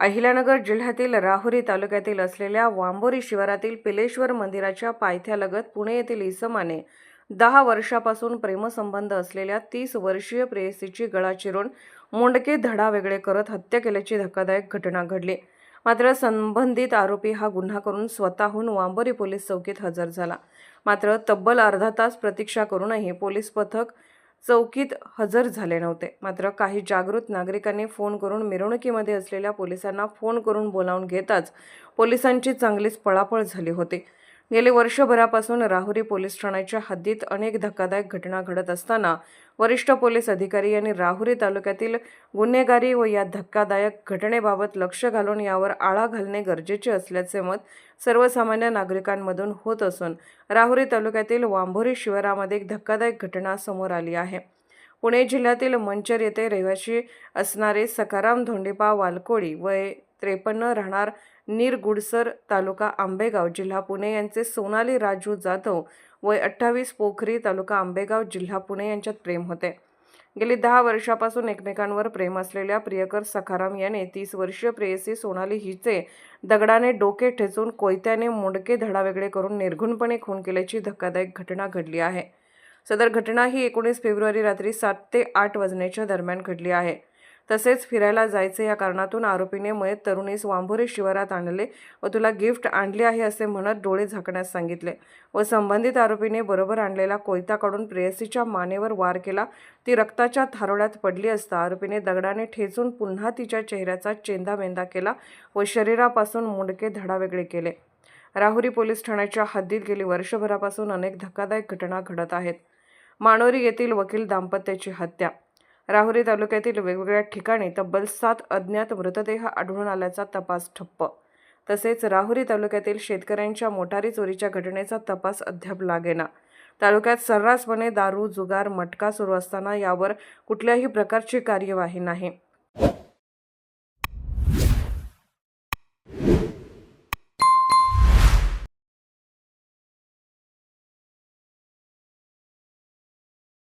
अहिल्यानगर जिल्ह्यातील राहुरी तालुक्यातील असलेल्या वांबोरी शिवारातील पिलेश्वर मंदिराच्या पायथ्यालगत पुणे येथील इसमाने दहा वर्षापासून प्रेमसंबंध असलेल्या तीस वर्षीय प्रेयसीची गळा चिरून मुंडके धडा वेगळे करत हत्या केल्याची धक्कादायक घटना घडली. मात्र संबंधित आरोपी हा गुन्हा करून स्वतःहून वांबोरी पोलीस चौकीत हजर झाला. मात्र तब्बल अर्धा तास प्रतीक्षा करूनही पोलीस पथक चौकीत हजर झाले नव्हते. मात्र काही जागृत नागरिकांनी फोन करून मिरवणुकीमध्ये असलेल्या पोलिसांना फोन करून बोलावून घेताच पोलिसांची चांगलीच पळापळ झाली होती. गेले वर्षभरापासून राहुरी पोलीस ठाण्याच्या हद्दीत अनेक धक्कादायक घटना घडत असताना वरिष्ठ पोलीस अधिकारी यांनी राहुरी तालुक्यातील गुन्हेगारी व या धक्कादायक घटनेबाबत लक्ष घालून यावर आळा घालणे गरजेचे असल्याचे मत सर्वसामान्य नागरिकांमधून होत असून राहुरी तालुक्यातील वांभोरी शिवारामध्ये एक धक्कादायक घटना समोर आली आहे. पुणे जिल्ह्यातील मंचर येथे रहिवासी असणारे सकाराम धोंडीपा वालकोळी वय त्रेपन्न राहणार निरगुडसर तालुका आंबेगाव जिल्हा पुणे यांचे सोनाली राजू जाधव वय अठ्ठावीस पोखरी तालुका आंबेगाव जिल्हा पुणे यांच्यात प्रेम होते. गेली दहा वर्षापासून एकमेकांवर प्रेम असलेल्या प्रियकर सखाराम याने तीस वर्षीय प्रेयसी सोनाली हिचे दगडाने डोके ठेचून कोयत्याने मुंडके धडावेगळे करून निर्घुणपणे खून केल्याची धक्कादायक घटना घडली आहे. सदर घटना ही एकोणीस फेब्रुवारी रात्री सात ते आठ वाजण्याच्या दरम्यान घडली आहे. तसेच फिरायला जायचे या कारणातून आरोपीने मयत तरुणीस वांभोरे शिवारात आणले व तुला गिफ्ट आणले आहे असे म्हणत डोळे झाकण्यास सांगितले व संबंधित आरोपीने बरोबर आणलेला कोयता काढून प्रेयसीच्या मानेवर वार केला. ती रक्ताच्या थारोळ्यात पडली असता आरोपीने दगडाने ठेचून पुन्हा तिच्या चेहऱ्याचा चेंदामेंदा केला व शरीरापासून मुंडके धडावेगळे केले. राहुरी पोलीस ठाण्याच्या हद्दीत गेली. वर्षभरापासून अनेक धक्कादायक घटना घडत आहेत. मानोरी येथील वकील दाम्पत्याची हत्या राहुरी तालुक्यातील वेगवेगळ्या ठिकाणी तब्बल सात अज्ञात मृतदेह आढळून आल्याचा तपास ठप्प. तसेच राहुरी तालुक्यातील शेतकऱ्यांच्या मोटारी चोरीच्या घटनेचा तपास अद्याप लागेना. तालुक्यात सर्रासपणे दारू जुगार मटका सुरू असताना यावर कुठल्याही प्रकारची कार्यवाही नाही.